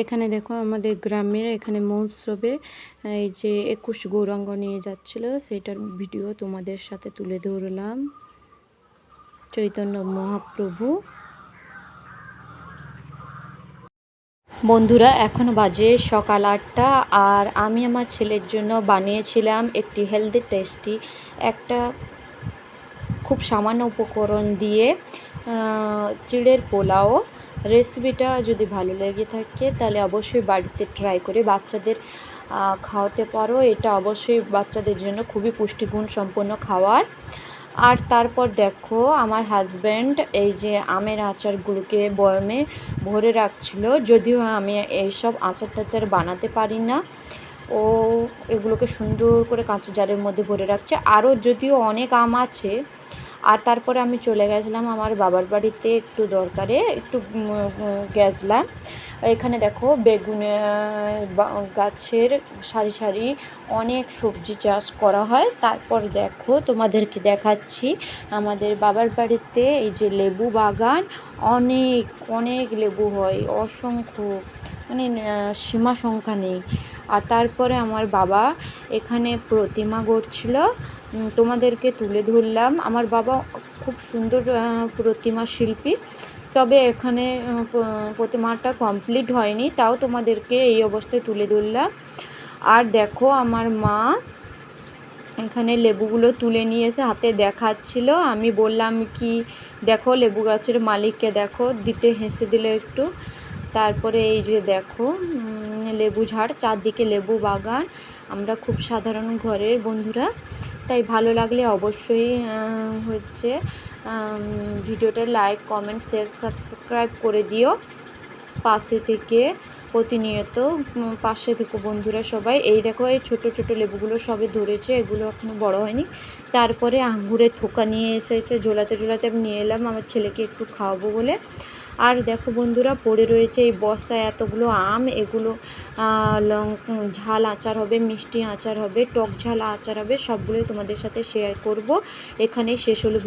এখানে দেখো আমাদের গ্রামের এখানে মহোৎসবে এই যে একুশ গৌরাঙ্গ নিয়ে যাচ্ছিল, সেটার ভিডিও তোমাদের সাথে তুলে ধরলাম। চৈতন্য মহাপ্রভু। বন্ধুরা, এখন বাজে সকাল আটটা, আর আমি আমার ছেলের জন্য বানিয়েছিলাম একটি হেলদি টেস্টি একটা খুব সামান্য উপকরণ দিয়ে চিড়ের পোলাও। রেসিপিটা যদি ভালো লেগে থাকে, তাহলে অবশ্যই বাড়িতে ট্রাই করে বাচ্চাদের খাওয়াতে পারো। এটা অবশ্যই বাচ্চাদের জন্য খুবই পুষ্টিগুণ সম্পন্ন খাবার। আর তারপর দেখো, আমার হাজব্যান্ড এই যে আমের আচারগুলোকে বয়মে ভরে রাখছিল, যদিও আমি এইসব আচার টাচার বানাতে পারি না। ও এগুলোকে সুন্দর করে কাঁচা জারের মধ্যে ভরে রাখছে। আরও যদিও অনেক আম আছে আর তারপরে আমি চলে গেছিলাম আমার বাবার বাড়িতে একটু দরকারে, একটু গেছলাম। এখানে দেখো বেগুন গাছের সারি সারি অনেক সবজি চাষ করা হয়। তারপর দেখো তোমাদেরকে দেখাচ্ছি আমাদের বাবার বাড়িতে এই যে লেবু বাগান, অনেক অনেক লেবু হয়, অসংখ্য। মানে সীমা সংখ্যা নেই। আর তারপরে আমার বাবা এখানে প্রতিমা গড়ছিল। তোমাদেরকে তুলে ধরলাম। আমার বাবা খুব সুন্দর প্রতিমা শিল্পী। তবে এখানে প্রতিমাটা কমপ্লিট হয়নি, তাও তোমাদেরকে এই অবস্থায় তুলে ধরলাম। আর দেখো, আমার মা এখানে লেবুগুলো তুলে নিয়ে এসে হাতে দেখাচ্ছিল। আমি বললাম কি, দেখো লেবু গাছের মালিককে দেখো, দিতে হেসে দিল একটু। তারপরে এই যে দেখো লেবু ঝাড়, চারদিকে লেবু বাগান। আমরা খুব সাধারণ ঘরের বন্ধুরা, তাই ভালো লাগলে অবশ্যই হচ্ছে ভিডিওটা লাইক, কমেন্ট, শেয়ার, সাবস্ক্রাইব করে দিও। পাশে থেকে প্রতিনিয়ত পাশে থেকে বন্ধুরা সবাই, এই দেখো, এই ছোটো ছোটো লেবুগুলো সবে ধরেছে, এগুলো এখনও বড় হয়নি। তারপরে আঙ্গুরের থোকা নিয়ে এসেছে, ঝোলাতে ঝোলাতে আমি নিয়ে এলাম, আমার ছেলেকে একটু খাওয়াবো বলে। আর দেখো বন্ধুরা, পড়ে রয়েছে এই বস্তায় এতগুলো আম, এগুলো ঝাল আচার হবে, মিষ্টি আচার হবে, টক ঝাল আচার হবে, সবগুলোই তোমাদের সাথে শেয়ার করব। এখানেই শেষ হলো